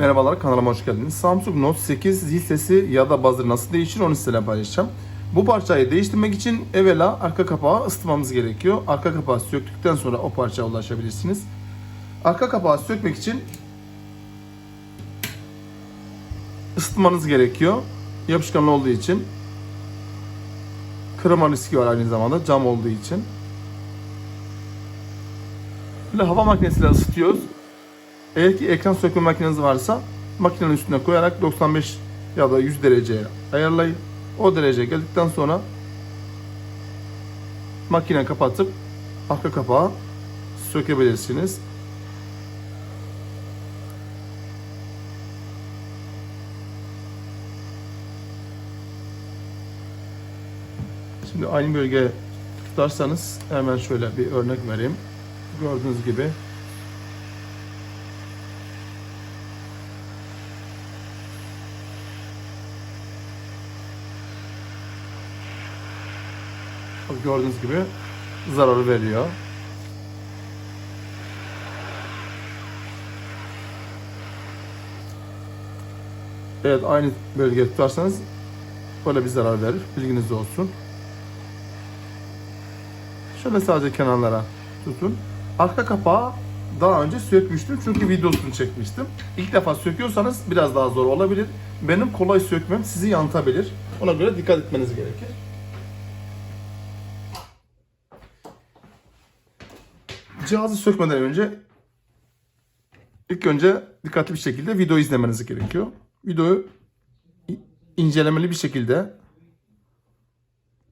Merhabalar kanalıma hoş geldiniz. Samsung Note 8 zil sesi ya da buzzer nasıl değişir onu sizinle paylaşacağım. Bu parçayı değiştirmek için evvela arka kapağı ısıtmamız gerekiyor. Arka kapağı söktükten sonra o parçaya ulaşabilirsiniz. Arka kapağı sökmek için ısıtmanız gerekiyor. Yapışkan olduğu için. Kırılma riski var aynı zamanda cam olduğu için. Böyle hava makinesiyle ısıtıyoruz. Eğer ki ekran sökme makineniz varsa makinenin üstüne koyarak 95 ya da 100 dereceye ayarlayın. O derece geldikten sonra makine kapatıp arka kapağı sökebilirsiniz. Şimdi aynı bölgeye tutarsanız hemen şöyle bir örnek vereyim. Gördüğünüz gibi Bak gördüğünüz gibi zarar veriyor. Evet aynı bölgeye tutarsanız böyle bir zarar verir. Bilginiz olsun. Şöyle sadece kenarlara tutun. Arka kapağı daha önce sökmüştüm çünkü videosunu çekmiştim. İlk defa söküyorsanız biraz daha zor olabilir. Benim kolay sökmem sizi yanıltabilir. Ona göre dikkat etmeniz gerekir. Cihazı sökmeden önce ilk önce dikkatli bir şekilde video izlemeniz gerekiyor. Videoyu incelemeli bir şekilde